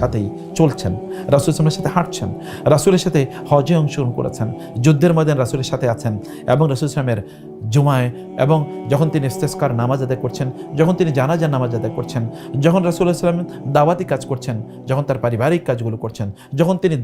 সাথেই চলছেন, রাসুল ইসলামের সাথে হাঁটছেন, রাসুলের সাথে হজে অংশগ্রহণ করেছেন, যুদ্ধের ময়দান রাসুলের সাথে আছেন এবং রাসুল ইসলামের জুমায় এবং যখন তিনি ইস্তেস্কার নামাজ আদায় করছেন, যখন তিনি জানাজার নামাজ আদায় করছেন, যখন রাসুল ইসলাম দাওয়াতি কাজ করছেন, যখন তার পারিবারিক কাজগুলো করছেন, যখন তিনি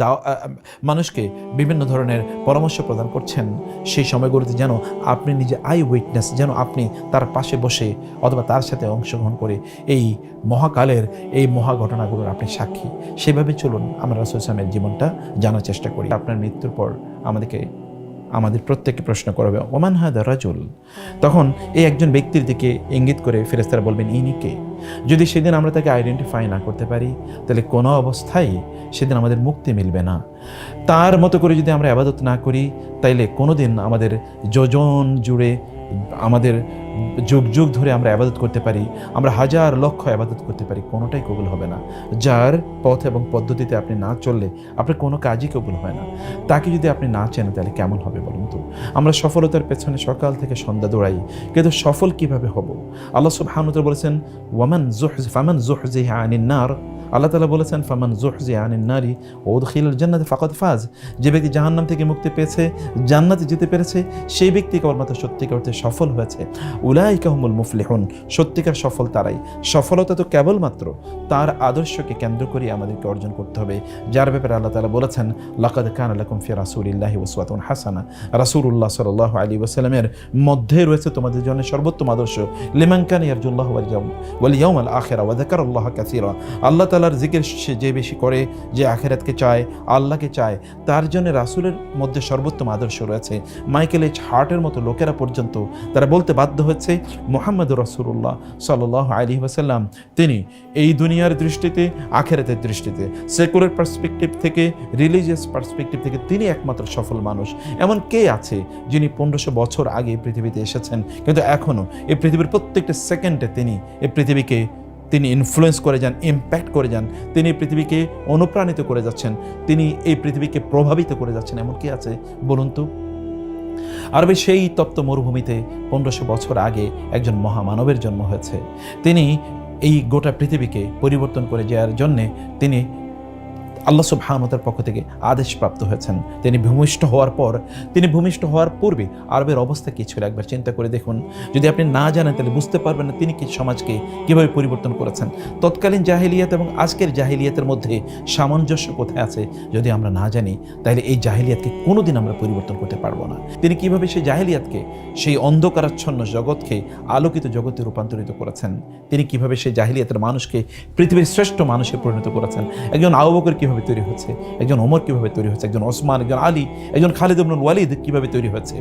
মানুষকে বিভিন্ন ধরনের পরামর্শ প্রদান করছেন, সেই সময়গুলোতে যেন আপনি নিজে আই উইটনেস যেন আপনি তার পাশে বসে অথবা তার সাথে অংশগ্রহণ করে এই মহাকালের এই মহা ঘটনাগুলোর আপনি সাক্ষী। সেভাবে চলুন, আমরা রাসুল ইসলামের জীবনটা জানার চেষ্টা করি। আপনার মৃত্যুর পর আমাদেরকে, আমাদের প্রত্যেককে প্রশ্ন করবে, ওমান হাদা রাজুল? তখন এই একজন ব্যক্তির দিকে ইঙ্গিত করে ফেরেস্তারা বলবেন, ইনি কে? যদি সেদিন আমরা তাকে আইডেন্টিফাই না করতে পারি, তাহলে কোনো অবস্থায় সেদিন আমাদের মুক্তি মিলবে না। তার মতো করে যদি আমরা আবাদত না করি, তাইলে কোনো দিন আমাদের যোজন জুড়ে আমাদের যুগ যুগ ধরে আমরা আবাদত করতে পারি, আমরা হাজার লক্ষ আবাদত করতে পারি, কোনোটাই কবুল হবে না। যার পথ এবং পদ্ধতিতে আপনি না চললে আপনার কোনো কাজই কবুল হয় না। তাকে যদি আপনি না চেনেন, তাহলে কেমন হবে বলুন তো? আমরা সফলতার পেছনে সকাল থেকে সন্ধ্যা দৌড়াই, কিন্তু সফল কীভাবে হব? আল্লাহ সুবহানুত বলেছেন, ওয়ামান জুহ ফামান জুহজি আনিন নার আল্লাহ তালা বলেছেন, ফামান জুহজি আনিন নারী ওদখিল জান্নাতে ফাকত ফাজ। যে ব্যক্তি জাহান্নাম থেকে মুক্তি পেয়েছে, জান্নাতে যেতে পেরেছে, সেই ব্যক্তি কেবলমাত্র সত্যিকার অর্থে সফল হয়েছে। উলাই কাহমুল মুফলিহুন। সত্যিকার সফল তারাই। সফলতা তো কেবলমাত্র তার আদর্শকে কেন্দ্র করে আমাদেরকে অর্জন করতে হবে। যার ব্যাপারে আল্লাহ তালা বলেছেন, লাকাদ কান আলাকুম ফি রাসুলিল্লাহি ওসওয়াতুন হাসানা। রাসূলুল্লাহ সাল্লাল্লাহু আলাইহি ওয়াসাল্লামের মধ্যে রয়েছে তোমাদের জন্য সর্বোত্তম আদর্শ। লিমান কান ইয়ারজুল্লাহ ওয়াল ইয়াউম, ওয়াল ইয়াউমাল আখিরা, ওয়া যাকারাল্লাহ আল্লাহ তালার জিকির সে যে বেশি করে, যে আখিরাতকে চায়, আল্লাহকে চায়, তার জন্য রাসূলের মধ্যে সর্বোত্তম আদর্শ রয়েছে। মাইকেল এইচ হার্টের মতো লোকেরা পর্যন্ত তারা বলতে বাধ্য হচ্ছে মোহাম্মদ রসুল্লাহ সাল্লাহ আলী ওয়াসাল্লাম। তিনি এই দুনিয়ার দৃষ্টিতে, আখেরাতের দৃষ্টিতে সেকুলার পার্সপেক্টিভ থেকে রিলিজিয়াস পার্সপেক্টিভ থেকে তিনি একমাত্র সফল মানুষ। এমন কে আছে যিনি পনেরোশো বছর আগে পৃথিবীতে এসেছেন? কিন্তু এখনও এই পৃথিবীর প্রত্যেকটা সেকেন্ডে তিনি এই পৃথিবীকে, তিনি ইনফ্লুয়েন্স করে যান ইম্প্যাক্ট করে যান, তিনি পৃথিবীকে অনুপ্রাণিত করে যাচ্ছেন, তিনি এই পৃথিবীকে প্রভাবিত করে যাচ্ছেন। এমন কি আছে? বলুন তো। আরবে সেই তপ্ত মরুভূমিতে পনেরোশো বছর আগে একজন মহামানবের জন্ম হয়েছে। তিনি এই গোটা পৃথিবীকে পরিবর্তন করে যাওয়ার জন্যে তিনি আল্লাহ সুবহানতার পক্ষ থেকে আদেশ প্রাপ্ত হয়েছেন। তিনি ভূমিষ্ঠ হওয়ার পর, তিনি ভূমিষ্ঠ হওয়ার পূর্বে আরবের অবস্থা কী ছিল একবার চিন্তা করে দেখুন। যদি আপনি না জানেন, তাহলে বুঝতে পারবেন না তিনি কি সমাজকে কীভাবে পরিবর্তন করেছেন। তৎকালীন জাহিলিয়াত এবং আজকের জাহিলিয়াতের মধ্যে সামঞ্জস্য কোথায় আছে? যদি আমরা না জানি, তাহলে এই জাহিলিয়াতকে কোনোদিন আমরা পরিবর্তন করতে পারব না। তিনি কীভাবে সেই জাহিলিয়াতকে, সেই অন্ধকারাচ্ছন্ন জগৎকে আলোকিত জগতে রূপান্তরিত করেছেন? তিনি কীভাবে সেই জাহিলিয়াতের মানুষকে, পৃথিবীর শ্রেষ্ঠ মানুষে পরিণত করেছেন? একজন আবু বকর কীভাবে তৈরি হচ্ছে? একজন ওমর কীভাবে তৈরি হচ্ছে? একজন ওসমান, একজন আলী, একজন খালিদ ইবনুল ওয়ালিদ কীভাবে তৈরি হয়েছে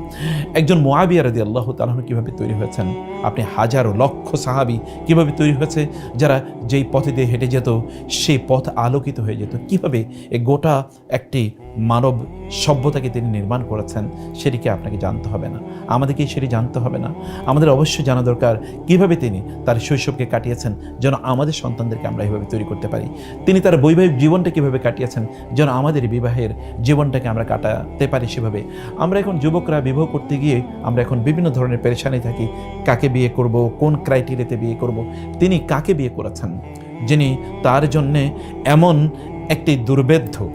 একজন মোয়াবিয়া রাদি আল্লাহ তালাহ কীভাবে তৈরি হয়েছেন? আপনি হাজারো লক্ষ সাহাবি কীভাবে তৈরি হয়েছে? যারা যেই পথে দিয়ে হেঁটে যেত, সেই পথ আলোকিত হয়ে যেত। কীভাবে এই গোটা একটি মানব সভ্যতাকে তিনি নির্মাণ করেছেন, সেটিকে আপনাকে জানতে হবে না। আমাদেরকে সেটি জানতে হবে না। আমাদের অবশ্যই জানা দরকার কীভাবে তিনি তার শৈশবকে কাটিয়েছেন, যেন আমাদের সন্তানদেরকে আমরা এভাবে তৈরি করতে পারি। তিনি তার বৈবাহিক জীবনটা কীভাবে কাটিয়েছেন, যেন আমাদের বিবাহের জীবনটাকে আমরা কাটাতে পারি সেভাবে। আমরা এখন যুবকরা বিবাহ করতে গিয়ে আমরা এখন বিভিন্ন ধরনের পেরেশানি থাকি। কাকে বিয়ে করব, কোন ক্রাইটেরিয়াতে বিয়ে করব, তিনি কাকে বিয়ে করেছেন? যিনি তার জন্যে এমন একটি দুর্বেদ্য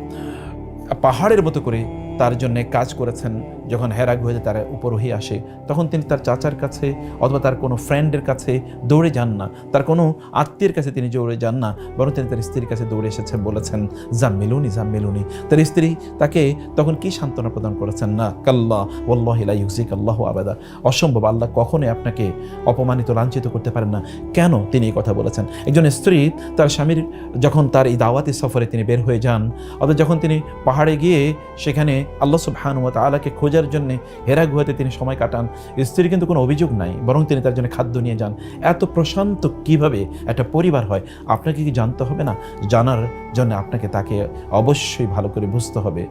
পাহাড়ের মতো করে তার জন্য কাজ করেছেন যখন হেরা গুহেতে তারা উপরোহী আসে, তখন তিনি তার চাচার কাছে অথবা তার কোনো ফ্রেন্ডের কাছে দৌড়ে যান না। তার কোনো আত্মীয়ের কাছে তিনি দৌড়ে যান না, বরং তিনি তার স্ত্রীর কাছে দৌড়ে এসেছেন বলেছেন জাম মেলুনি জাম মেলুনি। তার স্ত্রী তাকে তখন কি সান্ত্বনা প্রদান করেছেন? না, কাল্লা ওল্লাহিলা ইউজিক আল্লাহ আবাদা। অসম্ভব, আল্লাহ কখনোই আপনাকে অপমানিত, লাঞ্ছিত করতে পারেন না। কেন তিনি এই কথা বলেছেন? একজন স্ত্রী তার স্বামীর যখন তার এই দাওয়াতি সফরে তিনি বের হয়ে যান, অথবা যখন তিনি পাহাড়ে গিয়ে সেখানে আল্লাহ সুবহানুমত আলাকে খোঁজার জন্য হেরা গুহাতে তিনি সময় কাটান। স্ত্রীর কিন্তু কোনো অভিযোগ নাই, বরং তিনি তার জন্য খাদ্য নিয়ে যান। এত প্রশান্ত কীভাবে একটা পরিবার হয়, আপনাকে কি জানতে হবে না? জানার জন্য আপনাকে তাকে অবশ্যই ভালো করে বুঝতে হবে।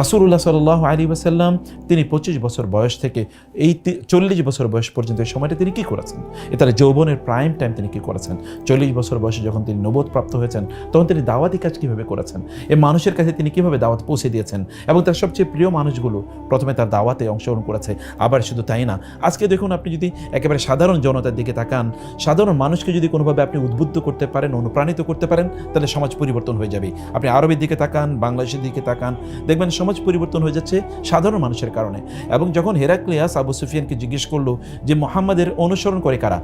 রাসুল্লাহ সাল আলী ওসাল্লাম তিনি পঁচিশ বছর বয়স থেকে এই চল্লিশ বছর বয়স পর্যন্ত এই সময়টা তিনি কি করেছেন? এ তার যৌবনের প্রাইম টাইম তিনি কি করেছেন? চল্লিশ বছর বয়সে যখন তিনি নবোধ প্রাপ্ত হয়েছেন, তখন তিনি দাওয়াতি কাজ কীভাবে করেছেন? এ মানুষের কাছে তিনি কীভাবে দাওয়াত পৌঁছে দিয়েছেন? এবং তার সবচেয়ে প্রিয় মানুষগুলো প্রথমে তার দাওয়াতে অংশগ্রহণ করেছে। আবার শুধু তাই না, আজকে দেখুন আপনি যদি একেবারে সাধারণ জনতার দিকে তাকান, সাধারণ মানুষকে যদি কোনোভাবে আপনি উদ্বুদ্ধ করতে পারেন, অনুপ্রাণিত করতে পারেন, তাহলে সমাজ পরিবর্তন হয়ে যাবে। আপনি আরবের দিকে তাকান, বাংলাদেশের দিকে তাকান, দেখবেন সমাজ পরিবর্তন হয়ে যাচ্ছে সাধারণ মানুষের কারণে। এবং যখন হেরাক্লিয়াস আবু সুফিয়ানকে জিজ্ঞেস করল যে, মোহাম্মদের অনুসরণ করে কারা?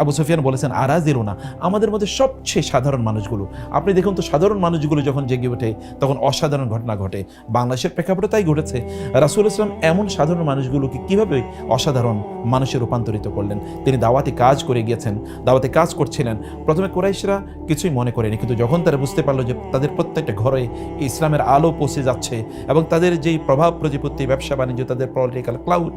আবু সুফিয়ান বলেছেন আরাজিরও না আমাদের মধ্যে সবচেয়ে সাধারণ মানুষগুলো। আপনি দেখুন তো, সাধারণ মানুষগুলো যখন জেগে ওঠে, তখন অসাধারণ ঘটনা ঘটে। বাংলাদেশের প্রেক্ষাপটে তাই ঘটেছে। রাসুল ইসলাম এমন সাধারণ মানুষগুলোকে কীভাবে অসাধারণ মানুষে রূপান্তরিত করলেন? তিনি দাওয়াতি কাজ করে গিয়েছেন, দাওয়াতে কাজ করছিলেন। প্রথমে কোরাইশরা কিছুই মনে করেনি, কিন্তু যখন তারা বুঝতে পারল যে তাদের প্রত্যেকটা ঘরে ইসলামের আলো পৌঁছে যাচ্ছে এবং তাদের যেই প্রভাব প্রতিপত্তি, ব্যবসা, বাণিজ্য, তাদের পলিটিক্যাল ক্লাউড,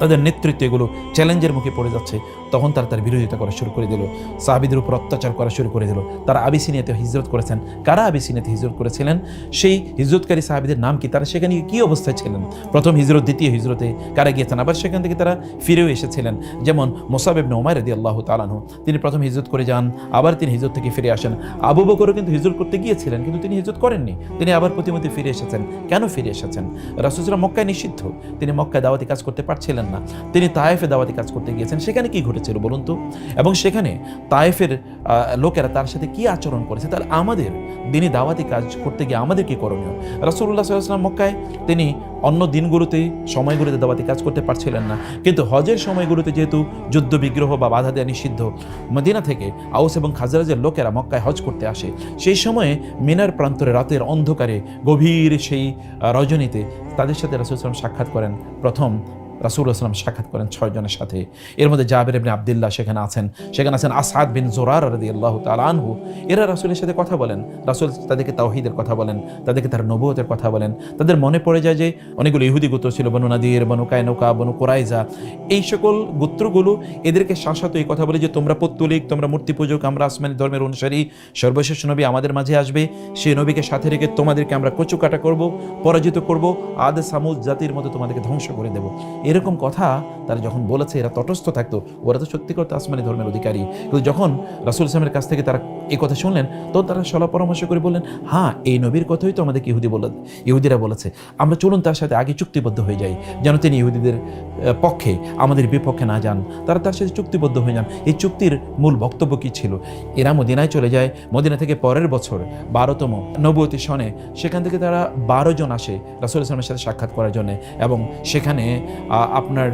তাদের নেতৃত্ব এগুলো চ্যালেঞ্জের মুখে পড়ে যাচ্ছে তখন তারা তার বিরোধিতা করা শুরু করে দিল। সাহাবিদের উপর অত্যাচার করা শুরু করে দিল। তারা আবিসিনিয়াতে হিজরত করেছেন। কারা আবিসিনিয়াতে হিজরত করেছিলেন? সেই হিজরতকারী সাহাবিদের নাম কি? তারা সেখানে কী অবস্থায় ছিলেন? প্রথম হিজরত, দ্বিতীয় হিজরতে কারা গিয়েছেন? আবার সেখান থেকে তারা ফিরেও এসেছিলেন। যেমন মোসাবেবনে ওমায় রদি আল্লাহ তালানহ তিনি প্রথম হিজরত করে যান, আবার তিনি হিজরত থেকে ফিরে আসেন। আবু বকরও কিন্তু হিজরত করতে গিয়েছিলেন, কিন্তু তিনি হিজরত করেননি। তিনি আবার প্রতিমধ্যে ফিরে এসেছেন। কেন ফিরে এসেছেন? রাসুসরা মক্কায় নিষিদ্ধ। তিনি মক্কায় দাওয়াতি কাজ করতে পারছিলেন না। তিনি তায়েফে দাওয়াতি কাজ করতে গিয়েছেন। সেখানে কি ঘটেছিল, বলুন তো। এবং সেখানে তায়েফের লোকেরা তার সাথে কি আচরণ করেছে? তাহলে আমাদের দিনই দাওয়াতি কাজ করতে গিয়ে আমাদের কি করণীয়? রাসুল্লাহ সাল্লাম মক্কায়, তিনি অন্য দিনগুলোতে, সময়গুলোতে দাওয়াতি কাজ করতে পারছিলেন না। কিন্তু হজের সময়গুলোতে যেহেতু যুদ্ধ, বিগ্রহ বা বাধা দেওয়া নিষিদ্ধ, মদিনা থেকে আউস এবং খাজরাজের লোকেরা মক্কায় হজ করতে আসে। সেই সময়ে মিনার প্রান্তরে রাতের অন্ধকারে, গভীর সেই রজনীতে তাদের সাথে রাসুল ইসলাম সাক্ষাৎ করেন। প্রথম রাসুল আসলাম সাক্ষাৎ করেন ছয় জনের সাথে। এর মধ্যে জাবের ইবনে আবদুল্লাহ সেখানে আছেন। সেখানে আছেন আসাদ বিন জোরার রদি আল্লাহ আনহু। এরা রাসুলের সাথে কথা বলেন। রাসুল তাদেরকে তাওহিদের কথা বলেন, তাদেরকে তার নবুয়তের কথা বলেন। তাদের মনে পড়ে যায় যে অনেকগুলো ইহুদি গোত্র ছিল, বনু নাদির, বনু কায়নৌকা, বনু কোরাইজা। এই সকল গোত্রগুলো এদেরকে শাসাত এই কথা বলে যে, তোমরা পত্তলিক, তোমরা মূর্তি পূজক আমরা আসমানি ধর্মের অনুসারী। সর্বশেষ নবী আমাদের মাঝে আসবে। সেই নবীকে সাথে রেখে তোমাদেরকে আমরা কচু কাটা করব, পরাজিত করব, আদ সামুদ জাতির মতো তোমাদেরকে ধ্বংস করে দেব। এরকম কথা তারা যখন বলেছে, এরা তটস্থ থাকতো। ওরা তো সত্যি করতে আসমানি ধর্মের অধিকারী। কিন্তু যখন রাসুল ইসলামের কাছ থেকে তারা এই কথা শুনলেন, তো তারা সলা পরামর্শ করে বললেন হ্যাঁ এই নবীর কথাই তো আমাদেরকে ইহুদি বলে, ইহুদিরা বলেছে। আমরা চলুন তার সাথে আগে চুক্তিবদ্ধ হয়ে যাই, যেন তিনি ইহুদিদের পক্ষে, আমাদের বিপক্ষে না যান। তারা তার সাথে চুক্তিবদ্ধ হয়ে যান। এই চুক্তির মূল বক্তব্য কী ছিল? এরা মদিনায় চলে যায়। মদিনা থেকে পরের বছর, বারোতম নবতী সনে, সেখান থেকে তারা বারো জন আসে রাসুল ইসলামের সাথে সাক্ষাৎ করার জন্য। এবং সেখানে আপনার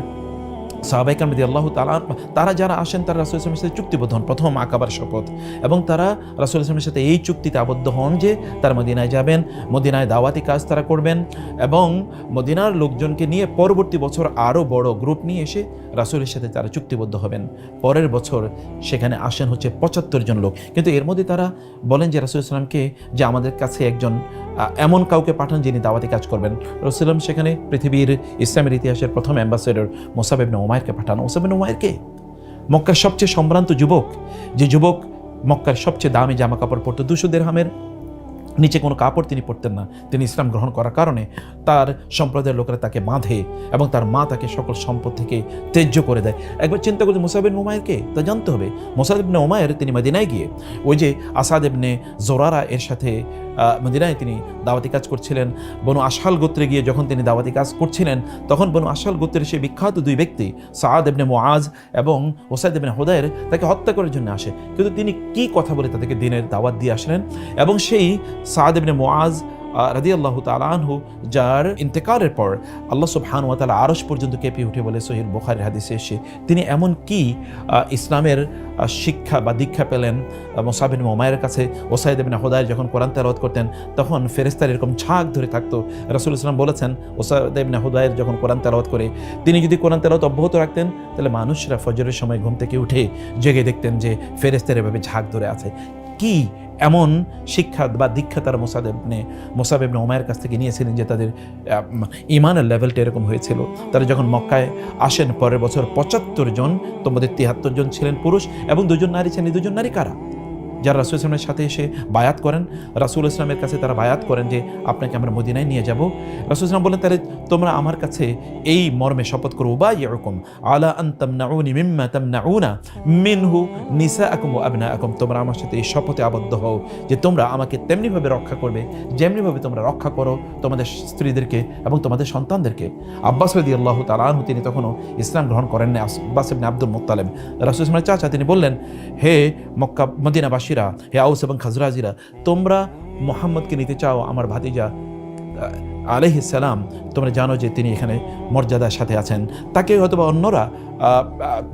সাহাবাইকার মধ্যে আল্লাহ তালা তারা যারা আসেন, তারা রাসুল ইসলামের সাথে চুক্তিবদ্ধ হন, প্রথম আকাবার শপথ। এবং তারা রাসুল ইসলামের সাথে এই চুক্তিতে আবদ্ধ হন যে তারা মদিনায় যাবেন, মদিনায় দাওয়াতি কাজ তারা করবেন এবং মদিনার লোকজনকে নিয়ে পরবর্তী বছর আরও বড় গ্রুপ নিয়ে এসে রাসুলের সাথে তারা চুক্তিবদ্ধ হবেন। পরের বছর সেখানে আসেন হচ্ছে পঁচাত্তর জন লোক। কিন্তু এর মধ্যে তারা বলেন যে রাসুল ইসলামকে যে আমাদের কাছে একজন এমন কাউকে পাঠান যিনি দাওয়াতি কাজ করবেন। রসুলাম সেখানে পৃথিবীর ইসলামের ইতিহাসের প্রথম অ্যাম্বাসেডর মোসাবেব মোসাবেবনে ওমায়েরকে পাঠানো মোসাবেবনে উমায়েরকে মক্কার সবচেয়ে সম্ভ্রান্ত যুবক, যে যুবক মক্কার সবচেয়ে দামি জামা কাপড় পরতো, দুশো দেড়হামের নিচে কোনো কাপড় তিনি পরতেন না। তিনি ইসলাম গ্রহণ করার কারণে তার সম্প্রদায়ের লোকেরা তাকে বাঁধে এবং তার মা তাকে সকল সম্পদ থেকে তেজ্য করে দেয়। একবার চিন্তা করছে মুসাবিন ওমায়েরকে তা জানতে হবে। মুসাদিবনে ওমায়ের তিনি মদিনায় গিয়ে ওই যে আসাদ ইবনে জোরারা এর সাথে মদিনায় তিনি দাওয়াতি কাজ করছিলেন। বনু আশাল গোত্রে গিয়ে যখন তিনি দাওয়াতি কাজ করছিলেন, তখন বনু আশাল গোত্রের সেই বিখ্যাত দুই ব্যক্তি, সাদ ইবনে মোয়াজ এবং ওসাইদ ইবনে হোদায়ের, তাকে হত্যা করার জন্য আসে। কিন্তু তিনি কি কথা বলে তাদেরকে দিনের দাওয়াত দিয়ে আসলেন? এবং সেই সাদ ইবনে মোয়াজ রাদি আল্লাহ তালানহু যার ইন্তেকারের পর আল্লাহ সুবহান ওয়া তাআলা আরশ পর্যন্ত কেঁপে উঠে বলে সহির বোখারের হাদিসে এসে, তিনি এমন কি ইসলামের শিক্ষা বা দীক্ষা পেলেন? মোসাবিন মোমায়ের কাছে ওসাইদ বিন হোদায় যখন কোরআন তেলাওয়াত করতেন, তখন ফেরেস্তার এরকম ঝাঁক ধরে থাকতো। রাসুল ইসলাম বলেছেন, ওসাইদ বিন হোদায়ের যখন কোরআন তেলাওয়াত করে, তিনি যদি কোরআন তেলাওয়াত অব্যাহত রাখতেন, তাহলে মানুষরা ফজরের সময় ঘুম থেকে উঠে জেগে দেখতেন যে ফেরেস্তার এভাবে ঝাঁক ধরে আছে। কি এমন শিক্ষা বা দীক্ষা তারা মোসাদেবনে মোসাবেবনে ওমায়ের কাছ থেকে নিয়েছিলেন যে তাদের ইমানের লেভেলটা এরকম হয়েছিল। তারা যখন মক্কায় আসেন, পরের বছর পঁচাত্তর জন, তোমাদের তিয়াত্তর জন ছিলেন পুরুষ এবং দুজন নারী ছিলেন। দুজন নারী কারা? যারা রাসুল ইসলামের সাথে এসে বায়াত করেন, রাসুল ইসলামের কাছে তারা বায়াত করেন যে, আপনাকে আমরা মদিনায় নিয়ে যাব। রাসুল ইসলাম বলেন তাহলে তোমরা আমার কাছে এই মর্মে শপথ করো। বা এরকম আলা আন তামনাউনি মিম্মা তামনাউনা মিনহু নিসা আকুম ও আবনা আকুম তোমরা আমার সাথে এই শপথে আবদ্ধ হও যে, তোমরা আমাকে তেমনিভাবে রক্ষা করবে, যেমনিভাবে তোমরা রক্ষা করো তোমাদের স্ত্রীদেরকে এবং তোমাদের সন্তানদেরকে। আব্বাস রদি আল্লাহ তালাহু তিনি তখনও ইসলাম গ্রহণ করেন না আব্বাস আব্দুল মুত্তালেম রাসুল ইসলামের চাচা, তিনি বললেন, হে মক্কা মদিনাবাসীরা হে আউস এবং খাজরাজিরা, তোমরা মোহাম্মদকে নিতে চাও, আমার ভাতিজা আলহ সালাম, তোমরা জানো যে তিনি এখানে মর্যাদার সাথে আছেন। তাকে হয়তো বা অন্যরা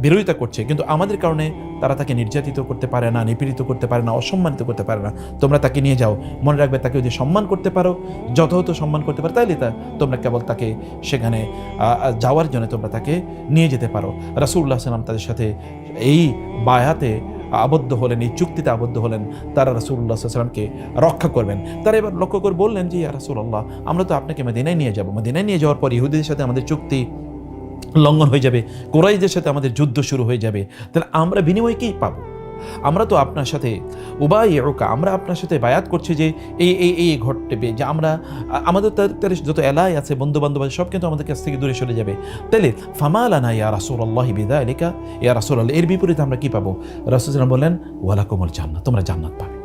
বিরোধিতা করছে, কিন্তু আমাদের কারণে তারা তাকে নির্যাতিত করতে পারে না, নিপীড়িত করতে পারে না, অসম্মানিত করতে পারে না। তোমরা তাকে নিয়ে যাও, মনে রাখবে তাকে যদি সম্মান করতে পারো, যথাযথ সম্মান করতে পারো, তাইলে তা তোমরা কেবল তাকে সেখানে যাওয়ার জন্য তোমরা তাকে নিয়ে যেতে পারো। রাসুল্লাহ সাল্লাম তাদের সাথে এই বায়াতে আবদ্ধ হলেন, এই চুক্তিতে আবদ্ধ হলেন, তারা রাসুল্লাহ সাল্লামকে রক্ষা করবেন। তারা এবার লক্ষ্য করে বললেন যে, ইয়া রাসুল্লাহ আমরা তো আপনাকে মদিনায় নিয়ে যাব। মদিনায় নিয়ে যাওয়ার পর ইহুদিদের সাথে আমাদের চুক্তি লঙ্ঘন হয়ে যাবে কোরাইদের সাথে আমাদের যুদ্ধ শুরু হয়ে যাবে। তাহলে আমরা বিনিময় কী পাবো? আমরা তো আপনার সাথে উবাই এরকা আমরা আপনার সাথে বায়াত করছি যে এই এই এই ঘটবে, যে আমরা, আমাদের তার যত এলাই আছে বন্ধু বান্ধব আছে, সব কিন্তু আমাদের কাছ থেকে দূরে সরে যাবে। তাহলে, ফামালানা ইয়া রাসুল আল্লাহ বিদা এলিকা ইয়া রাসুল আল্লাহ এর বিপরীতে আমরা কি পাবো? রাসুল বললেন ওয়ালা কোমল জান্নাত তোমরা জান্নাত পাবে।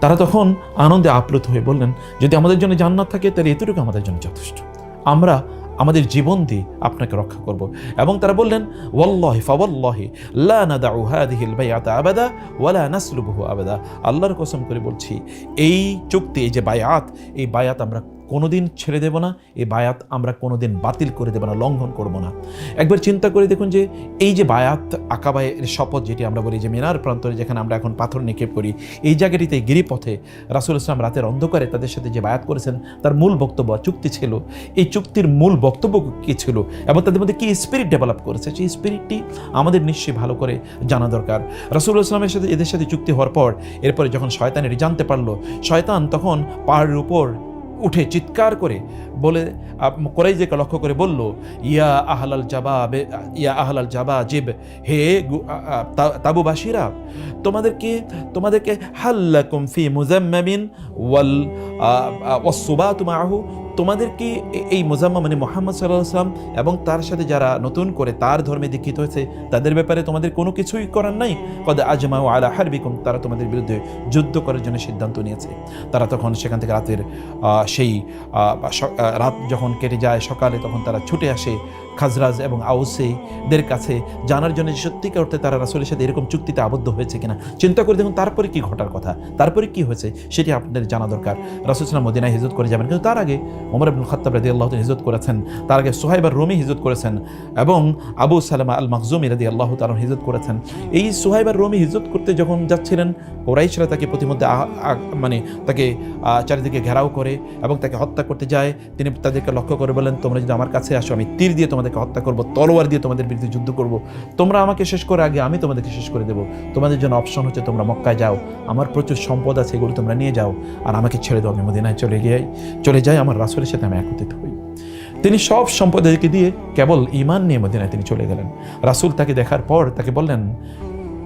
তারা তখন আনন্দে আপ্লুত হয়ে বললেন, যদি আমাদের জন্য জান্নাত থাকে, তাহলে এতটুকু আমাদের জন্য যথেষ্ট। আমরা আমাদের জীবন দিয়ে আপনাকে রক্ষা করব। এবং তারা বললেন, ওয়াল্লাহি ফাওয়াল্লাহি, লা নাদাউ হাদিহিল বাইআতা আবাদা ওয়ালা নাসলুবহু আবাদা। আল্লাহর কসম করে বলছি, এই চুক্তি, এই যে বায়াত এই বায়াত আমরা কোনোদিন ছেড়ে দেব না এই বায়াত আমরা কোনোদিন বাতিল করে দেব না, লঙ্ঘন করব না। একবার চিন্তা করে দেখুন যে, এই যে বায়াত, আকাবায়ের শপথ যেটি আমরা বলি, যে মিনার প্রান্তরে যেখানে আমরা এখন পাথর নিক্ষেপ করি, এই জায়গাটিতে গিরিপথে রাসুল ইসলাম রাতের অন্ধকারে তাদের সাথে যে বায়াত করেছেন, তার মূল বক্তব্য, চুক্তি ছিল। এই চুক্তির মূল বক্তব্য কী ছিল? এবং তাদের মধ্যে কী স্পিরিট ডেভেলপ করেছে? সেই স্পিরিটটি আমাদের নিশ্চয়ই ভালো করে জানা দরকার। রাসুল ইসলামের সাথে, এদের সাথে চুক্তি হওয়ার পর, এরপরে যখন শয়তান এটি জানতে পারল, শয়তান তখন পাহাড়ের উপর উঠে চিৎকার করে বলে কোরাইজেকে লক্ষ্য করে বলল, ইয়া আহলাল জাবা ইয়া আহলাল জাবা জিব হে তাবুবাসীরা, তোমাদেরকে তোমাদেরকে হাল্লাকুম ফি মুজাম্মামিন ওয়াল ওয়াসুবাতু মাহু তোমাদেরকে এ- এই মুজাম্মা মানে মোহাম্মদ সাল্লাহ সাল্লাম এবং তার সাথে যারা নতুন করে তার ধর্মে দীক্ষিত হয়েছে, তাদের ব্যাপারে তোমাদের কোনো কিছুই করার নাই। কদ আজমা ও আলা হারবিকুম, তারা তোমাদের বিরুদ্ধে যুদ্ধ করার জন্য সিদ্ধান্ত নিয়েছে। তারা তখন সেখান থেকে রাতের সেই রাত যখন কেটে যায় সকালে তখন তারা ছুটে আসে খাজরাজ এবং আউসেদের কাছে জানার জন্য যে সত্যিকার অর্থে তারা রাসুলের সাথে এরকম চুক্তিতে আবদ্ধ হয়েছে কিনা চিন্তা করে দেখুন, তারপরে কি ঘটার কথা, তারপরে কি হয়েছে সেটি আপনাদের জানা দরকার। রাসুল সালাম মদিনায় হিজত করে যাবেন, কিন্তু তার আগে ওমর আব্দুল খত্তাব রাদি আল্লাহ হিজত করেছেন, তার আগে সোহাইবার রোমি হিজত করেছেন এবং আবু সালামা আল মাকজুমি রাদি আল্লাহ তালন হিজত করেছেন। এই সোহাইবার রোমি হিজত করতে যখন যাচ্ছিলেন ওরাইশরা তাকে প্রতিমধ্যে মানে তাকে চারিদিকে ঘেরাও করে এবং তাকে হত্যা করতে যায়। তিনি তাদেরকে লক্ষ্য করে বলেন তোমরা যদি আমার কাছে আসো, আমি তীর দিয়ে তোমাদেরকে হত্যা করব, তলোয়ার দিয়ে তোমাদের বিরুদ্ধে যুদ্ধ করব। তোমরা আমাকে শেষ করে আগে, আমি তোমাদেরকে শেষ করে দেবো। তোমাদের জন্য অপশন হচ্ছে তোমরা মক্কায় যাও। আমার প্রচুর সম্পদ আছে, এগুলো তোমরা নিয়ে যাও। আর আমাকে ছেড়ে দাও, আমি মদিনায় চলে গিয়ে, চলে যাই, আমার রাসুলের সাথে আমি একত্রিত হই। তিনি সব সম্পদেরকে দিয়ে কেবল ইমান নিয়ে মদিনায় তিনি চলে গেলেন। রাসুল তাকে দেখার পর তাকে বললেন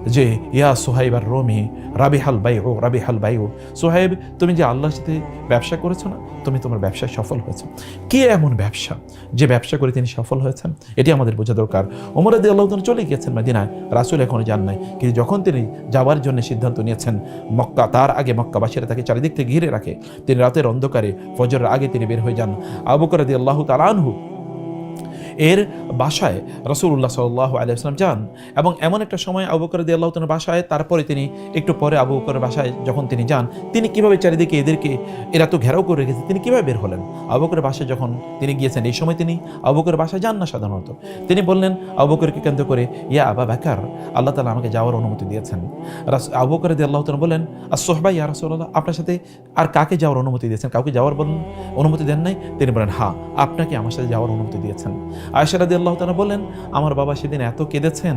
যে, ইয়া সোহাইব আর রমি রাবি হাল বাই ও রাবি হাল বাই ও সোহাইব, তুমি যে আল্লাহর সাথে ব্যবসা করেছ না, তুমি তোমার ব্যবসায় সফল হয়েছো। কে এমন ব্যবসা যে ব্যবসা করে তিনি সফল হয়েছেন? এটি আমাদের বোঝা দরকার। ওমর আদি আল্লাহ চলে গিয়েছেন মদিনায়, রাসুল এখনও যান নাই। কিন্তু যখন তিনি যাওয়ার জন্য সিদ্ধান্ত নিয়েছেন, মক্কা, তার আগে মক্কাবাসীরা তাকে চারিদিক থেকে ঘিরে রাখে। তিনি রাতের অন্ধকারে, ফজরের আগে তিনি বের হয়ে যান। আবু বকর রাদি আল্লাহ তালানহু এর বাসায় রসুল্লাহ সাল্লাহ আলিয়াস্লাম যান এবং এমন একটা সময় আবু বকর দিয়ে আল্লাহ বাসায়, তারপরে তিনি একটু পরে আবু বকরের বাসায় যখন তিনি যান, তিনি কীভাবে চারিদিকে এদেরকে, এরা তো ঘেরাও করে রেখেছে, তিনি কীভাবে বের হলেন? আবু বকরের বাসায় যখন তিনি গিয়েছেন, এই সময় তিনি আবু বকরের বাসায় যান না সাধারণত। তিনি বললেন, আবু বকরকে কেন্দ্র করে, ইয়া আবা বেকার, আল্লাহ তালা আমাকে যাওয়ার অনুমতি দিয়েছেন। আবু বকর দিয়ে আল্লাহ বলেন আর সোহবা ইয়া রসুল্লাহ আপনার সাথে আর কাকে যাওয়ার অনুমতি দিয়েছেন? কাউকে যাওয়ার বলেন, অনুমতি দেন নাই, তিনি বলেন হ্যাঁ আপনাকে আমার সাথে যাওয়ার অনুমতি দিয়েছেন। আয়সারাদি আল্লাহ তারা বলেন আমার বাবা সেদিন এত কেঁদেছেন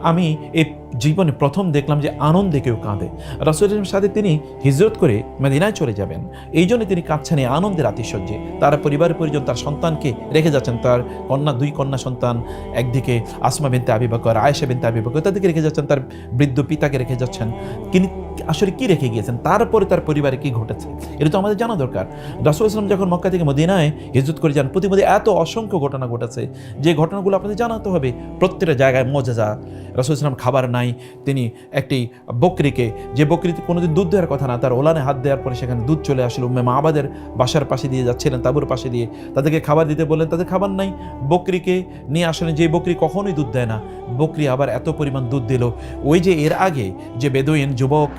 আমি এই জীবনে প্রথম দেখলাম যে আনন্দে কেউ কাঁদে। রাসুলের সাথে তিনি হিজরত করে মেদিনায় চলে যাবেন। এই জন্য তিনি কাঁদছেন এই আনন্দের আতিশয্যে। তার পরিবার পরিজন তার সন্তানকে রেখে যাচ্ছেন। তার কন্যা, দুই কন্যা সন্তান, একদিকে আসমা বিনতে আবি আয়েশা বিনতে আবি তাদেরকে রেখে যাচ্ছেন। তার বৃদ্ধ পিতাকে রেখে যাচ্ছেন। তিনি আসলে কি রেখে গিয়েছেন? তারপরে তার পরিবারে কি ঘটেছে? এটা তো আমাদের জানা দরকার। রাসুল ইসলাম যখন মক্কা থেকে মদিনায় হিজরত করে যান, প্রতিমধ্যে এত অসংখ্য ঘটনা ঘটেছে। যে ঘটনাগুলো আপনাদের জানাতে হবে, প্রত্যেকটা জায়গায় মজাজা। রাসুল ইসলাম খাবার নাই তিনি একটি বকরিকে, যে বকরিতে কোনোদিন দুধ দেওয়ার কথা না, তার ওলানে হাত দেওয়ার পরে সেখানে দুধ চলে আসলো। উম্মে মাহাবাদের বাসার পাশে দিয়ে যাচ্ছিলেন, তাবুর পাশে দিয়ে। তাদেরকে খাবার দিতে বললেন, তাদের খাবার নাই, বকরিকে নিয়ে আসলেন, যে বকরি কখনোই দুধ দেয় না। বকরি আবার এত পরিমাণ দুধ দিল। ওই যে এর আগে যে বেদুইন যুবক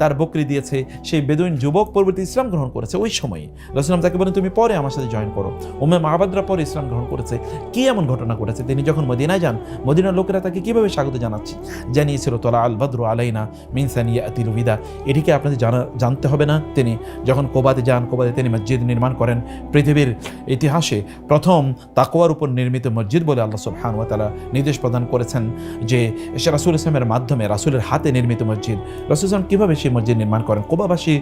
তার বকরি দিয়েছে, সেই বেদুইন যুবক পরবর্তী ইসলাম গ্রহণ করেছে ওই সময়ে। রসুলাম তাকে বলেন, তুমি পরে আমার সাথে জয়েন করো। উম্মে মাহাবাদরা পরে ইসলাম গ্রহণ করেছে। কি এমন ঘটনা ঘটেছে? তিনি যখন মদিনায় যান, মদিনার লোকেরা তাকে কীভাবে স্বাগত জানাচ্ছে? জানিয়েছিল তোলা আল বদ্র আলাইনা মিনসানিয়া আতিল বিদা। এটিকে আপনাদের জানা, জানতে হবে না। তিনি যখন কোবাতে যান, কোবাতে তিনি মসজিদ নির্মাণ করেন। পৃথিবীর ইতিহাসে প্রথম তাকোয়ার উপর নির্মিত মসজিদ বলে আল্লাহ সুবহান ওয়া নির্দেশ প্রদান করেছেন যে, সে রাসুল ইসলামের মাধ্যমে রাসুলের হাতে নির্মিত মসজিদ। রাসুল ইসলাম কীভাবে সেই মসজিদ নির্মাণ করেন? কোবাবাসী,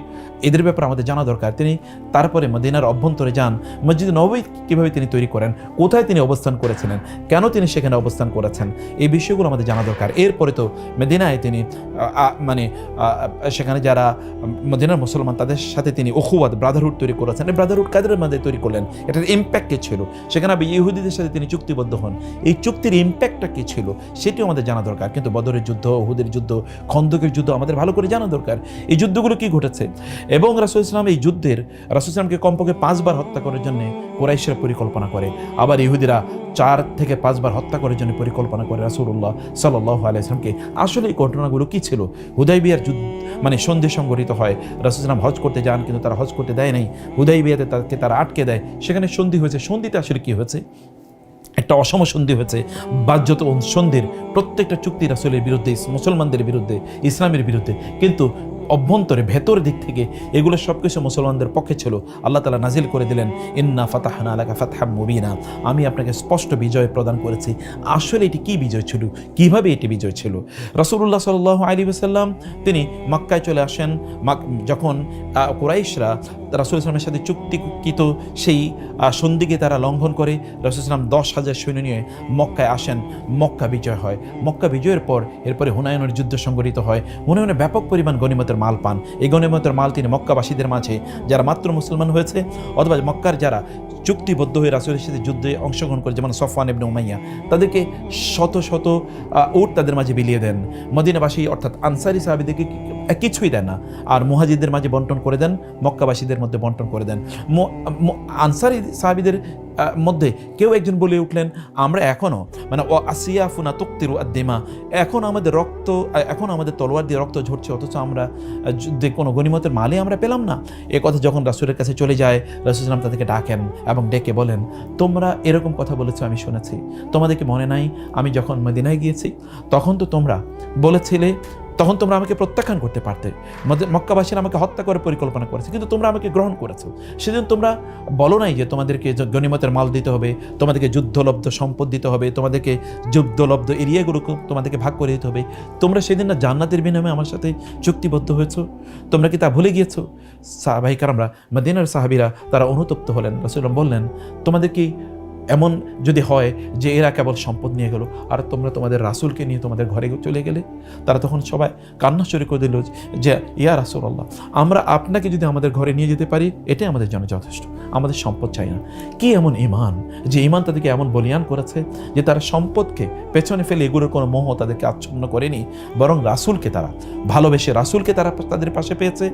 এদের ব্যাপারে আমাদের জানা দরকার। তিনি তারপরে মদিনার অভ্যন্তরে যান। মসজিদ নবী কীভাবে তিনি তৈরি করেন? কোথায় তিনি অবস্থান করেছিলেন? কেন তিনি সেখানে অবস্থান করেছেন? এই বিষয়গুলো আমাদের জানা দরকার। এরপরে তো মদিনায় তিনি মানে সেখানে যারা মদিনার মুসলমান, তাদের সাথে তিনি ওখুয়াদ ব্রাদারহুড তৈরি করেছেন। এই ব্রাদারহুড কাদের মধ্যে তৈরি করলেন? এটার ইম্প্যাক্ট কী ছিল? সেখানে আবার ইহুদিদের সাথে তিনি চুক্তিবদ্ধ হন। এই চুক্তির ইম্প্যাক্টটা কী ছিল? সেটিও আমাদের জানা দরকার। কিন্তু বদরের যুদ্ধ, উহুদের যুদ্ধ, খন্দকের যুদ্ধ আমাদের ভালো করে জানা দরকার। এই যুদ্ধগুলো কি ঘটেছে? এবং রাসুল ইসলাম এই যুদ্ধের, রাসুল ইসলামকে কমপক্ষে পাঁচবার হত্যা করার জন্য কোরাইশের পরিকল্পনা করে। আবার ইহুদিরা চার থেকে পাঁচবার হত্যা করার জন্য পরিকল্পনা করে রাসুল্লাহ সাল্লাহ আলাইসলামকে আসলে এই ঘটনাগুলো কী ছিল? হুদাই বিয়ার যুদ্ধ মানে সন্ধে সংগঠিত হয়। রাসুসলাম হজ করতে যান, কিন্তু তারা হজ করতে দেয় নাই। হুদাই বিয়াতে তাকে তারা আটকে দেয়। সেখানে সন্ধি হয়েছে। সন্ধিতে আসলে কী হয়েছে? একটা অসম সন্ধি হয়েছে। বাহ্যত সন্ধির প্রত্যেকটা চুক্তি রাসুলের বিরুদ্ধে, মুসলমানদের বিরুদ্ধে, ইসলামের বিরুদ্ধে। কিন্তু অভ্যন্তরে, ভেতর দিক থেকে এগুলো সব কিছু মুসলমানদের পক্ষে ছিল। আল্লাহ তালা নাজিল করে দিলেন, ইন্না ফাতাহানা আলাকা ফাতাহা মুবিনা। আমি আপনাকে স্পষ্ট বিজয় প্রদান করেছি। আসলে এটি কি বিজয় ছিল? কীভাবে এটি বিজয় ছিল? রসুল্লাহ সাল আলী সাল্লাম তিনি মক্কায় চলে আসেন। যখন কুরাইশরা রাসুল ইসলামের সাথে চুক্তিকৃত সেই সন্ধিকে তারা লঙ্ঘন করে রাসুল ইসলাম দশ হাজার সৈন্য নিয়ে মক্কায় আসেন। মক্কা বিজয় হয়। মক্কা বিজয়ের পর এরপরে হুনায়নের যুদ্ধ সংগঠিত হয়। হুনায়নে ব্যাপক পরিমাণ গণিমতের মাল পান। এই গণিমতের মাল তিনি মক্কাবাসীদের মাঝে, যারা মাত্র মুসলমান হয়েছে, অথবা মক্কার যারা চুক্তিবদ্ধ হয়ে রাসুলের সাথে যুদ্ধে অংশগ্রহণ করে, যেমন সফওয়ান ইবনে উমাইয়া, তাদেরকে শত শত উট তাদের মাঝে বিলিয়ে দেন। মদিনাবাসী, অর্থাৎ আনসারি সাহাবিদেরকে কিছুই দেন না। আর মুহাজিদদের মাঝে বন্টন করে দেন মক্কাবাসীদের মধ্যে বন্টন করে দেন। আনসারি সাহাবিদের মধ্যে কেউ একজন বলে উঠলেন, আমরা এখনও মানে ও আসিয়া ফুনা তুক্তিরু আদ্দিমা, এখন আমাদের রক্ত, এখন আমাদের তলোয়ার দিয়ে রক্ত ঝরছে, অথচ আমরা যুদ্ধে কোনো গণিমতের মালই আমরা পেলাম না। এ কথা যখন রাসুলের কাছে চলে যায় রাসুলাম তাদেরকে ডাকেন এবং ডেকে বলেন, তোমরা এরকম কথা বলেছ, আমি শুনেছি। তোমাদেরকে মনে নাই? আমি যখন মদিনায় গিয়েছি, তখন তো তোমরা বলেছিলে তখন তোমরা আমাকে প্রত্যাখ্যান করতে পারতে। মক্কাবাসীরা আমাকে হত্যা করে পরিকল্পনা করেছে, কিন্তু তোমরা আমাকে গ্রহণ করেছ। সেদিন তোমরা বলো নাই যে তোমাদেরকে গণিমতের মাল দিতে হবে, তোমাদেরকে যুদ্ধলব্ধ সম্পদ দিতে হবে, তোমাদেরকে যুদ্ধলব্ধ এরিয়াগুলোকে তোমাদেরকে ভাগ করে দিতে হবে। তোমরা সেদিন না জান্নাতের বিনিময়ে আমার সাথে চুক্তিবদ্ধ হয়েছো? তোমরা কি তা ভুলে গিয়েছো? সাহাবাহিক আমরা মদিনার সাহাবিরা তারা অনুতপ্ত হলেন। রসুলাম বললেন, তোমাদের কি এমন যদি হয় যে এরা কেবল সম্পদ নিয়ে গেল, আর তোমরা তোমাদের রাসুলকে নিয়ে তোমাদের ঘরে চলে গেলে? তারা তখন সবাই কান্না শুরু করে দিল যে, ইয়া রাসুল আল্লাহ আমরা আপনাকে যদি আমাদের ঘরে নিয়ে যেতে পারি, এটাই আমাদের জন্য যথেষ্ট। আমাদের সম্পদ চাই না। কি এমন ইমান যে ইমান তাদেরকে এমন বলিয়ান করেছে যে তারা সম্পদকে পেছনে ফেলে এগুলোর কোনো মোহ তাদেরকে আচ্ছন্ন করেনি, বরং রাসুলকে তারা ভালোবেসে রাসুলকে তারা তাদের পাশে পেয়েছে?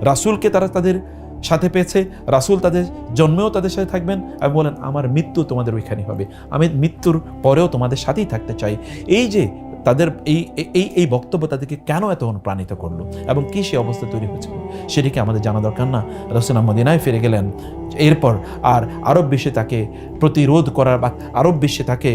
রাসুলকে তারা তাদের সাথে পেয়েছে। রাসুল তাদের জন্মেও তাদের সাথে থাকবেন আমি বলেন, আমার মৃত্যু তোমাদের ওইখানে হবে। আমি মৃত্যুর পরেও তোমাদের সাথেই থাকতে চাই। এই যে তাদের এই এই এই বক্তব্য তাদেরকে কেন এত অনুপ্রাণিত করল? এবং কী সে অবস্থা তৈরি হয়েছিল সেটিকে আমাদের জানা দরকার না। রসুল মদিনায় ফিরে গেলেন। এরপর আর আরব বিশ্বে তাকে প্রতিরোধ করার বা আরব বিশ্বে তাকে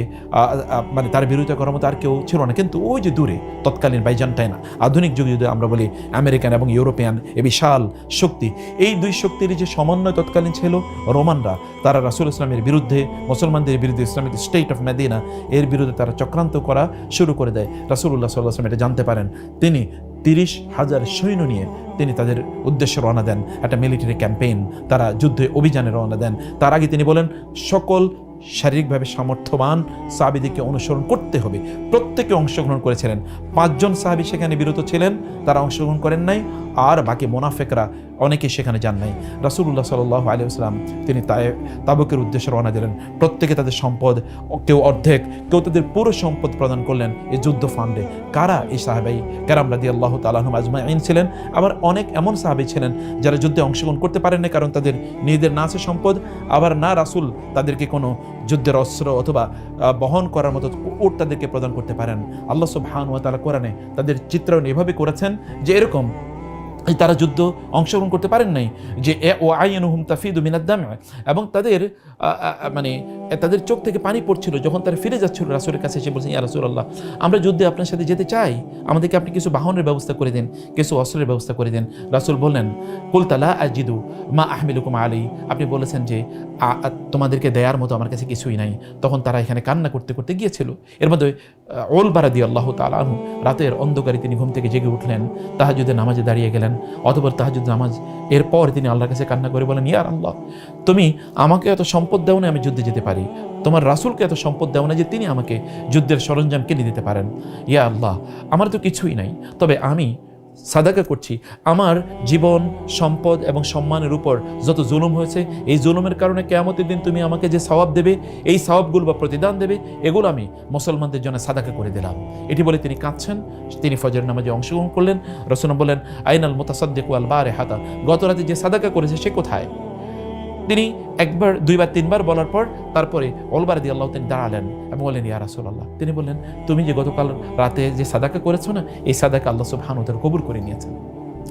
মানে তার বিরোধিতা করার মতো আর কেউ ছিল না। কিন্তু ওই যে দূরে, তৎকালীন বাইজান্টাইনা আধুনিক যুগে যদি আমরা বলি আমেরিকান এবং ইউরোপিয়ান, এ বিশাল শক্তি। এই দুই শক্তির যে সমন্বয় তৎকালীন ছিল, রোমানরা, তারা রাসুল ইসলামের বিরুদ্ধে, মুসলমানদের বিরুদ্ধে ইসলামিক স্টেট অফ মেদিনা, এর বিরুদ্ধে তারা চক্রান্ত করা শুরু করে দেয়। রাসুল্লাহ সাল্লাহ আসলাম এটা জানতে পারেন। তিনি তিরিশ হাজার সৈন্য নিয়ে তিনি তাদের উদ্দেশ্যে রওনা দেন। একটা মিলিটারি ক্যাম্পেইন তারা যুদ্ধে অভিযানে রওনা দেন। তার আগে তিনি বলেন, সকল শারীরিকভাবে সামর্থ্যবান সাহাবিদিকে অনুসরণ করতে হবে। প্রত্যেকে অংশগ্রহণ করেছিলেন। পাঁচজন সাহাবি সেখানে বিরত ছিলেন, তারা অংশগ্রহণ করেন নাই। আর বাকি মোনাফেকরা অনেকে সেখানে যান নাই। রাসুল্লাহ সাল্লাহ আলী তিনি তাই তাবুকের উদ্দেশ্যে রওনা দিলেন। প্রত্যেকে তাদের সম্পদ, কেউ অর্ধেক, কেউ তাদের পুরো সম্পদ প্রদান করলেন এই যুদ্ধ ফান্ডে। কারা এই সাহাবাই কারাম রাদি আল্লাহ তালাহম আজমাইন ছিলেন। আবার অনেক এমন সাহাবি ছিলেন যারা যুদ্ধে অংশগ্রহণ করতে পারেন না কারণ তাদের নিজেদের না আছে সম্পদ। আবার না রাসুল তাদেরকে কোনো যুদ্ধের অস্ত্র অথবা বহন করার মতো উট তাদেরকে প্রদান করতে পারেন। আল্লাহ সুবহান ওয়া তালা কোরআনে তাদের চিত্রায়ন এভাবে করেছেন যে এরকম তারা যুদ্ধ অংশগ্রহণ করতে পারেন নাই যে এ ও আইন হুম তাফিদ মিনাদ্দাম এবং তাদের মানে তাদের চোখ থেকে পানি পড়ছিল যখন তারা ফিরে যাচ্ছিল রাসুলের কাছে এসে বলছেন ইয়া রাসূলুল্লাহ, আমরা যুদ্ধে আপনার সাথে যেতে চাই। আমাদেরকে আপনি কিছু বাহনের ব্যবস্থা করে দেন, কিছু অস্ত্রের ব্যবস্থা করে দেন। রাসূল বললেন কুলতালা আজিদু মা আহমিলুকুম আলী আপনি বলেছেন যে তোমাদেরকে দেয়ার মতো আমার কাছে কিছুই নাই। তখন তারা এখানে কান্না করতে করতে গিয়েছিল। এর মধ্যে ওল বারাদি আল্লাহ তালাহু রাতের অন্ধকারে তিনি ঘুম থেকে জেগে উঠলেন, তাহাজুদে নামাজে দাঁড়িয়ে গেলেন। অতপর তাহাজুদ নামাজ, এরপর তিনি আল্লাহর কাছে কান্না করে বলেন ইয়ার আল্লাহ, তুমি আমাকে এত সম্পদ দাও না, আমি যুদ্ধে যেতে পারি। তোমার রাসূলকে এত সম্পদ দাও না যে তিনি আমাকে যুদ্ধের সরঞ্জাম কিনে দিতে পারেন। ইয়া আল্লাহ, আমার তো কিছুই নাই। তবে আমি সাদাকা করছি। আমার জীবন, সম্পদ এবং সম্মানের উপর যত জুলুম হয়েছে, এই জুলুমের কারণে কেয়ামতের দিন তুমি আমাকে যে সওয়াব দেবে, এই সওয়াবগুলো বা প্রতিদান দেবে, এগুলো আমি মুসলমানদের জন্য সাদাকা করে দিলাম। এটি বলে তিনি কাঁদছেন। তিনি ফজর নামাজে অংশগ্রহণ করলেন। রসুন বলেন আইনাল মোতাসাদ্দেক আল বারে হাতা গত রাতে যে সাদাকা করেছে সে কোথায়? তিনি একবার, দুইবার, তিনবার বলার পর তারপরে অলবার দিয়ে আল্লাহ তিনি দাঁড়ালেন এবং বললেন, ইয়া রাসূলুল্লাহ। তিনি বললেন, তুমি যে গতকাল রাতে যে সাদাকা করেছ না, এই সাদাকা আল্লাহ সুবহান ওদের কবুল করে নিয়েছেন।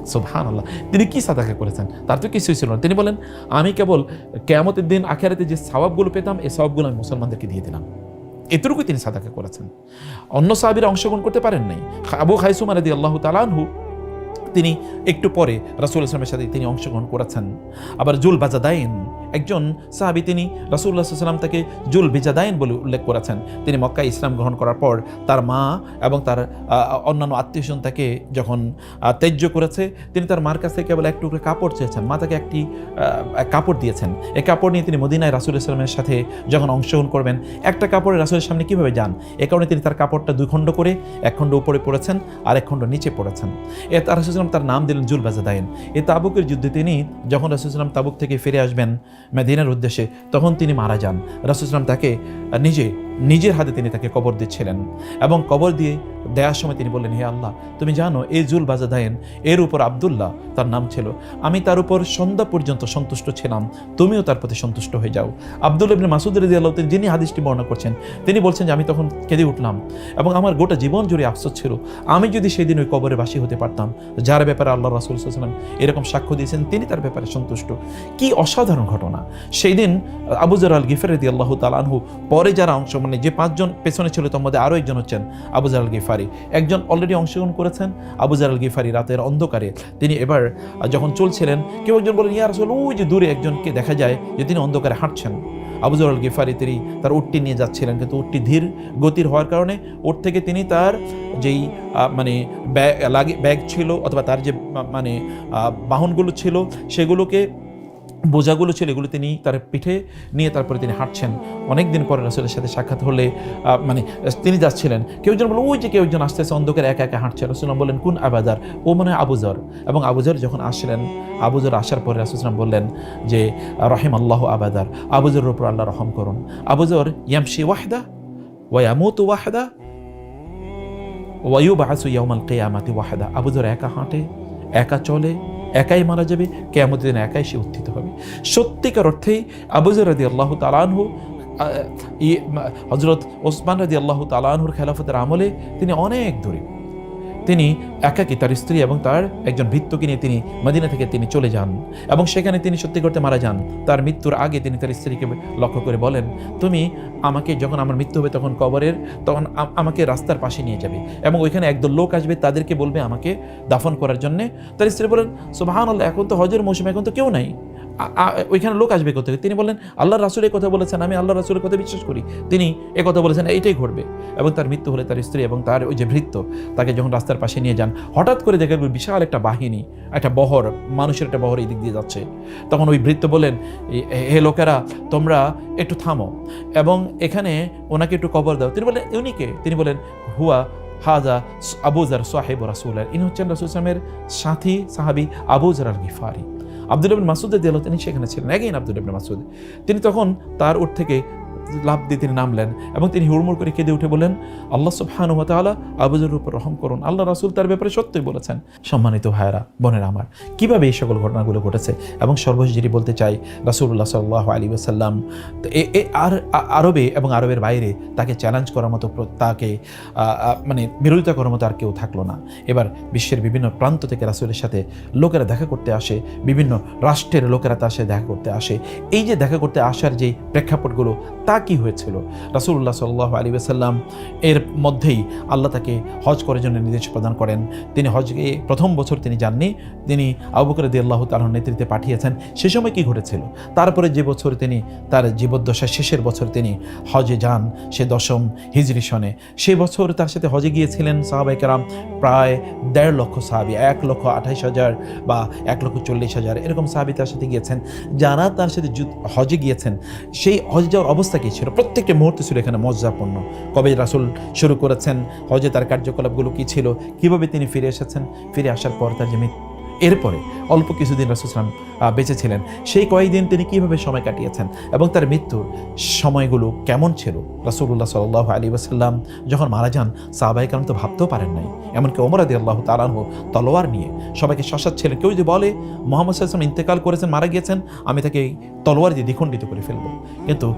সুবহান আল্লাহ তিনি কী সাদাকা করেছেন? তার তো কিছুই ছিল না। তিনি বলেন, আমি কেবল কেয়ামতের দিন, আখেরাতে যে সওয়াবগুলো পেতাম, এই সওয়াবগুলো আমি মুসলমানদেরকে দিয়ে দিলাম। এতটুকুই তিনি সাদাকা করেছেন। অন্য সাহাবীরা অংশগ্রহণ করতে পারেন নাই। আবু খাইসুম আলাদি আল্লাহ তালানহু তিনি একটু পরে রাসুল ইসলামের সাথে তিনি অংশগ্রহণ করেছেন। আবার জুল বাজাদাইন একজন সাহাবি তিনি রাসুল্লাহ সাল্লাম তাকে জুল বিজাদাইন বলে উল্লেখ করেছেন। তিনি মক্কায় ইসলাম গ্রহণ করার পর তার মা এবং তার অন্যান্য আত্মীয়স্বজন তাকে যখন ত্যায্য করেছে, তিনি তার মার কাছ থেকে কেবল এক টুকরো কাপড় চেয়েছেন। মা তাকে একটি কাপড় দিয়েছেন। এই কাপড় নিয়ে তিনি মদিনায় রাসুল ইসলামের সাথে যখন অংশগ্রহণ করবেন, একটা কাপড়ে রাসুলের সামনে কীভাবে যান? এ কারণে তিনি তার কাপড়টা দুই খণ্ড করে, এক খণ্ড উপরে পড়েছেন, আর এক খণ্ড নিচে পড়েছেন। এ তার রাসুলাম তার নাম দিলেন জুল বাজাদাইন। এই তাবুকের যুদ্ধে তিনি যখন রাসুলাম তাবুক থেকে ফিরে আসবেন মেদিনার উদ্দেশ্যে তখন তিনি মারা যান। রাসুলাম তাকে নিজে নিজের হাতে তিনি তাকে কবর দিচ্ছিলেন এবং কবর দিয়ে দেওয়ার সময় তিনি বললেন, হে আল্লাহ, তুমি জানো এই জুল বাজাদায়েন এর উপর আবদুল্লাহ তার নাম ছিল। আমি তার উপর সন্ধ্যা পর্যন্ত সন্তুষ্ট ছিলাম, তুমিও তার প্রতি সন্তুষ্ট হয়ে যাও। আব্দুল ইবনে মাসুদ রেজি আল্লাহ যিনি হাদিসটি বর্ণনা করছেন, তিনি বলছেন যে আমি তখন কেঁদে উঠলাম এবং আমার গোটা জীবন জুড়ে আফসোস ছিল। আমি যদি সেই দিন ওই কবরে বাসী হতে পারতাম, যার ব্যাপারে আল্লাহ রাসুল সাল্লাম এরকম সাক্ষ্য দিয়েছেন, তিনি তার ব্যাপারে সন্তুষ্ট। কি অসাধারণ ঘটনা! সেই দিন আবুজর আল গিফার রদি আল্লাহ তালানহু পরে যারা অংশ মানে যে পাঁচজন পেছনে ছিল, তার মধ্যে আরও একজন হচ্ছেন আবুজার আল গিফারি। একজন অলরেডি অংশগ্রহণ করেছেন আবুজার আল গিফারি রাতের অন্ধকারে। তিনি এবার যখন চলছিলেন, কেউ একজন বলেন ইয়ার আসলে ওই যে দূরে একজনকে দেখা যায় যে তিনি অন্ধকারে হাঁটছেন। আবুজর আল গিফারি তিনি তার উটটি নিয়ে যাচ্ছিলেন, কিন্তু উটটি ধীর গতির হওয়ার কারণে উট থেকে তিনি তার যেই মানে ব্যাগ, লাগে, ব্যাগ ছিল অথবা তার যে মানে বাহনগুলো ছিল, সেগুলোকে বোঝাগুলো ছিল, এগুলো তিনি তার পিঠে নিয়ে তারপরে তিনি হাঁটছেন। অনেক দিন পরে রাসুলের সাথে সাক্ষাৎ হলে মানে তিনি যাচ্ছিলেন। কেউ একজন বলল, ওই যে কেউ একজন আসতেছে, অন্ধকারে একা একা হাঁটছে। রসুলাম বললেন, কোন আবাদার? ও মনে হয় আবুজর এবং আবুজর যখন আসলেন আবুজর আসার পরে রাসুলাম বললেন যে রহিম আল্লাহ আবাদার আবুজরের উপর আল্লাহ রহম করুন। আবুজর ইয়ামশি ওয়াহদা ওয়ামুত ওয়াহদা ওয়ায়ু বাহাসু ইয়ামাল কেয়ামাতি ওয়াহেদা। আবুজর একা হাঁটে, একা চলে একাই মারা যাবে, কেয়ামতের দিন একাই সে উত্থিত হবে। সত্যিকার অর্থেই আবুজর রাদি আল্লাহ তালানহু হজরত ওসমান রাজি আল্লাহ তালানহুর খেলাফতের আমলে তিনি অনেক দূরে তিনি একাকী তার স্ত্রী এবং তার একজন ভৃত্যকে নিয়ে তিনি মদিনা থেকে তিনি চলে যান। এবং সেখানে তিনি সত্যি করতে মারা যান। তার মৃত্যুর আগে তিনি তার স্ত্রীকে লক্ষ্য করে বলেন, তুমি আমাকে যখন আমার মৃত্যু হবে তখন কবরের, তখন আমাকে রাস্তার পাশে নিয়ে যাবে। এবং ওইখানে একদল লোক আসবে, তাদেরকে বলবে আমাকে দাফন করার জন্যে। তার স্ত্রী বলেন আল্লাহ এখন তো হজের মৌসুম, এখন তো কেউ নাই। ওইখানে লোক আসবে কোথেকে? তিনি বললেন আল্লাহ রাসুলের কথা বলেছেন, আমি আল্লাহ রাসুলের কথা বিশ্বাস করি। তিনি এ কথা বলেছেন, এইটাই ঘটবে। এবং তার মৃত্যু হলে তার স্ত্রী এবং তার ওই যে ভৃত্য, তাকে যখন রাস্তার পাশে নিয়ে যান, হঠাৎ করে দেখে বিশাল একটা বাহিনী, একটা বহর, মানুষের একটা বহর এই দিক দিয়ে যাচ্ছে। তখন ওই ভৃত্য বলেন "এ- হে লোকেরা, তোমরা একটু থামো। এবং এখানে ওনাকে একটু কবর দাও। তিনি বলেন উনিকে তিনি বলেন হুয়া হাজা আবুজার সাহেব রাসুল ইনি হচ্ছেন রাসুল ইসলামের সাথী, সাহাবি আবুজার আল গিফারি আব্দুল আবিন মাসুদের দিল তিনি সেখানে ছিলেন। এগেইন আব্দুল আবিন মাসুদ তিনি তখন তার উঠ থেকে লাভ দিয়ে তিনি নামলেন এবং তিনি হুড়মুড় করে কেঁদে উঠে বলেন আল্লাহ সুবহানুহু ওয়া তাআলা আবুজের উপর রহম করুন। আল্লাহ রাসূল তার ব্যাপারে সত্যই বলেছেন। সম্মানিত ভাইয়েরা, বোনেরা আমার, কীভাবে এই সকল ঘটনাগুলো ঘটেছে এবং সর্বশেষ বলতে চাই, রাসূলুল্লাহ সাল্লাল্লাহু আলাইহি ওয়াসাল্লাম তো এ আর আরবে এবং আরবের বাইরে তাকে চ্যালেঞ্জ করার মতো তাকে মানে বিরোধিতা করার মতো আর কেউ থাকল না। এবার বিশ্বের বিভিন্ন প্রান্ত থেকে রাসূলের সাথে লোকেরা দেখা করতে আসে, বিভিন্ন রাষ্ট্রের লোকেরা তার সাথে দেখা করতে আসে। এই যে দেখা করতে আসার যে প্রেক্ষাপটগুলো, তা কি হয়েছিল? রাসূলুল্লাহ সাল্লাহ আলী সাল্লাম এর মধ্যেই আল্লাহ তাকে হজ করার জন্য নির্দেশ প্রদান করেন। তিনি হজকে প্রথম বছর তিনি যাননি, তিনি আবু বকর দিয়ে আল্লাহ তালার নেতৃত্বে পাঠিয়েছেন। সে সময় কি ঘটেছিল? তারপরে যে বছর তিনি, তার জীবদ্দশার শেষের বছর তিনি হজে যান, সে দশম হিজরি সনে। সে বছর তার সাথে হজে গিয়েছিলেন সাহাবাই কারাম প্রায় দেড় লক্ষ সাহাবি, এক লক্ষ আঠাইশ হাজার বা এক লক্ষ চল্লিশ হাজার, এরকম সাহাবি তার সাথে গিয়েছেন। যারা তার সাথে হজে গিয়েছেন, সেই হজ যাওয়ার অবস্থা কী ছিল? প্রত্যেকটি মুহূর্ত ছিল এখানে মজ্জাপূর্ণ। কবে রাসুল শুরু করেছেন? হজে তার কার্যকলাপগুলো কী ছিল? কীভাবে তিনি ফিরে এসেছেন? ফিরে আসার পর তার যে এরপরে অল্প কিছুদিন রাসুসলাম বেঁচে ছিলেন। সেই কয়েকদিন তিনি কীভাবে সময় কাটিয়েছেন? এবং তার মৃত্যুর সময়গুলো কেমন ছিল? রাসুল্লাহ সাল্লাহ আলী ওসাল্লাম যখন মারা যান সাহাবাই কারণ তো ভাবতেও পারেন নাই। এমনকি ওমরাদি আল্লাহ তালানহ তলোয়ার নিয়ে সবাইকে শাসাচ্ছিলেন কেউ যদি বলে, মোহাম্মদ সাল্লাম ইন্তেকাল করেছেন, মারা গিয়েছেন, আমি তাকে তলোয়ার দিয়ে দ্বিখণ্ডিত করে ফেলব। কিন্তু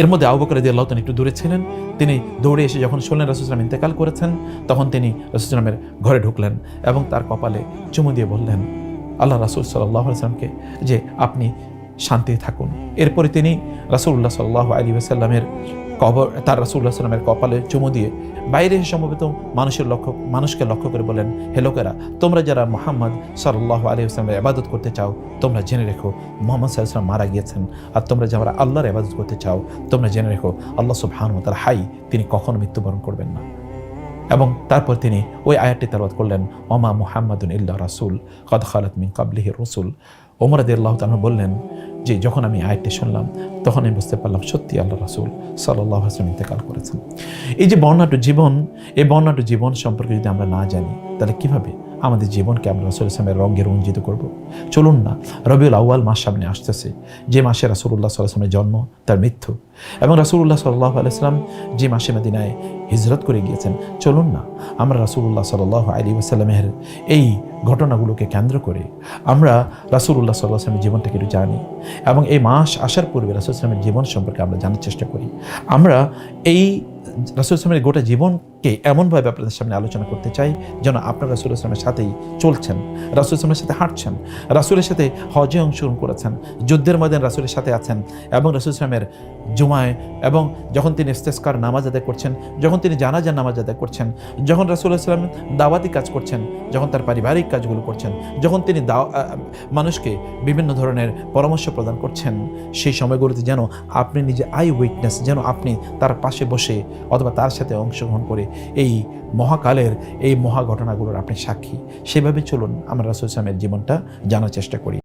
এর মধ্যে আবু বকর আল্লাহ একটু দূরে ছিলেন। তিনি দৌড়ে এসে যখন শুনলেন রসুলাম ইন্তেকাল করেছেন, তখন তিনি রসুলামের ঘরে ঢুকলেন এবং তার কপালে চুমু দিয়ে বললেন, আল্লাহ রাসুল সাল্লাহ আসলামকে যে আপনি শান্তি থাকুন। এরপরে তিনি রাসুল্লাহ সাল্লাহ আলী আসাল্লামের কবর, তার রাসুল্লাহ সাল্লামের কপালে চুমু দিয়ে বাইরে সমবেত মানুষের লক্ষ্য, মানুষকে লক্ষ্য করে বলেন, হে লোকেরা, তোমরা যারা মোহাম্মদ সাল্লাহ আলী আসলামের আবাদত করতে চাও, তোমরা জেনে রেখো, মোহাম্মদ সাল্লাম মারা গিয়েছেন। আর তোমরা যারা আল্লাহর আবাদত করতে চাও, তোমরা জেনে রেখো, আল্লাহ সুবহান তার হাই, তিনি কখনো মৃত্যুবরণ করবেন না। এবং তারপর তিনি ওই আয়াতটি তালবাদ করলেন, ওমা মুহাম্মাদুন ইল্লা রাসুল, কদ খালাত মিন কাবলিহি রসুল। ওমর আদি আল্লাহ তালা বললেন যে যখন আমি আয়াতটি শুনলাম, তখন আমি বুঝতে পারলাম সত্যি আল্লাহ রাসুল সাল্লাহ আসলাম ইন্তেকাল করেছেন। এই যে বর্ণাঢ্য জীবন, এই বর্ণাঢ্য জীবন সম্পর্কে যদি আমরা না জানি, তাহলে কীভাবে? আমাদের জীবনকে আমরা রাসুল ইসলামের রঙে রঞ্জিত করব। চলুন না, রবিউল আউয়াল মাস সামনে আসতেছে। যে মাসে রাসুল্লাহ সাল্লামের জন্ম, তার মৃত্যু এবং রাসুল্লাহ সাল্লাহ আলাইসলাম যে মাসে মদিনায় হিজরত করে গিয়েছেন, চলুন না, আমরা রাসুল্লাহ সাল্লাহ আলী ওসাল্লামের এই ঘটনাগুলোকে কেন্দ্র করে আমরা রাসুল্লাহ সাল্লাহ আসলামের জীবনটাকে একটু জানি এবং এই মাস আসার পূর্বে রাসুল ইসলামের জীবন সম্পর্কে আমরা জানার চেষ্টা করি। আমরা এই রাসুল ইসলামের গোটা জীবনকে এমনভাবে আপনাদের সামনে আলোচনা করতে চাই যেন আপনার রাসুল ইসলামের সাথেই চলছেন, রাসুল ইসলামের সাথে হাঁটছেন, রাসুলের সাথে হজে অংশগ্রহণ করেছেন, যুদ্ধের ময়দান রাসুলের সাথে আছেন এবং রাসুল ইসলামের জুমায় এবং যখন তিনি ইস্তেস্কার নামাজ আদায় করছেন, যখন তিনি জানাজার নামাজ আদায় করছেন, যখন রাসুল ইসলাম দাওয়াতি কাজ করছেন, যখন তার পারিবারিক কাজগুলো করছেন, যখন তিনি মানুষকে বিভিন্ন ধরনের পরামর্শ প্রদান করছেন, সেই সময়গুলোতে যেন আপনি নিজে আই উইটনেস যেন আপনি তার পাশে বসে অথবা তার সাথে অংশগ্রহণ করে এই মহাকালের এই মহা ঘটনাগুলোর আপনি সাক্ষী। সেভাবে চলুন, আমরা রাসুল ইসলামের জীবনটা জানার চেষ্টা করি।